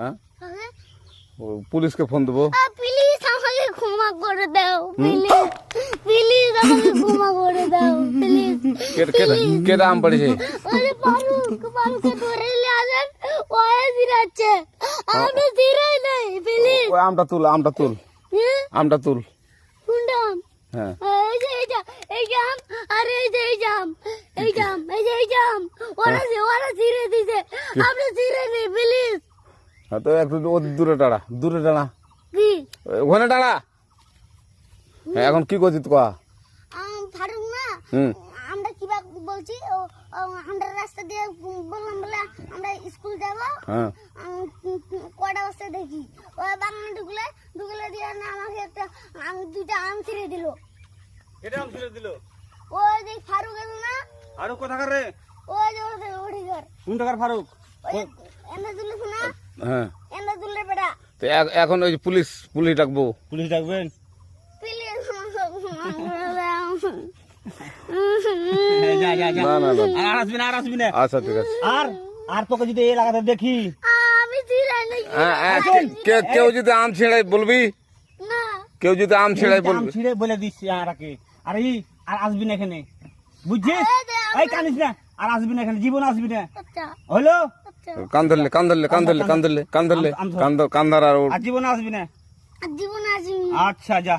হ্যাঁ? পুলিশকে ফোন দেবো। প্লিজ আমাকে ক্ষমা করে দাও প্লিজ প্লিজ আমাকে ক্ষমা করে দাও প্লিজ কেটে কেটে কেটে আম পড়েছে আরে ফারুক ফারুককে ধরে নিয়ে আসেন ওয়ে নাই প্লিজ ওই আমটা তুল আমটা তুল। আমটা তুল। শুনলাম হ্যাঁ। এই যে এই জাম আরে এই যে এই জাম এই জাম এই যে এই জাম ওরা যে ওরা জিরে দিছে। আমরা জিরে নেই প্লিজ হ্যাঁ, তো একটু ও দূরে টাড়া দূরে টাড়া কি? ওখানে টাড়া হ্যাঁ, এখন কি করছিস কয়া আম, ফারুক না আমরা কিবা বলছি আমরা রাস্তা দিয়ে বললাম বলে আমরা স্কুল যাব। হ্যাঁ। কটা বস্তা দেখি? ও বাগানে ঢুকলে ঢুকলে দিয়ে না আমাকে একটা আম দুইটা আম ছিঁড়ে দিল। এটা আম ছিঁড়ে দিল? ওই যে ফারুক এলো না ফারুক কোথাকার রে? ওই যে ওদের ওঠিকার কোন টাকার ফারুক? ওই হ্যাঁ। তো এখন ওই পুলিশ পুলিশ ডাকবো। পুলিশ ডাকবেন? প্লিজ যা যা যা। না না না। আর আসবি না আর আসবি না। আচ্ছা ঠিক আছে। আর আর তোকে যদি এই লাগাতে দেখি? হ্যাঁ, হ্যাঁ, কেউ যদি আম ছেড়াই বলবি? কেউ যদি আম ছেড়াই আম বলবি? ছিঁড়ে বলে দিচ্ছি আর আগে। আর এই আর আসবি না এখানে। বুঝছিস? এই কানিস না। আর আসবি না এখানে জীবন আসবি না। আচ্ছা। হলো? কান ধরলে কান ধরলে কান ধরলে কান ধরলে ধরলে ধর আর জীবন আসবি না? জীবন আসবি আচ্ছা যা।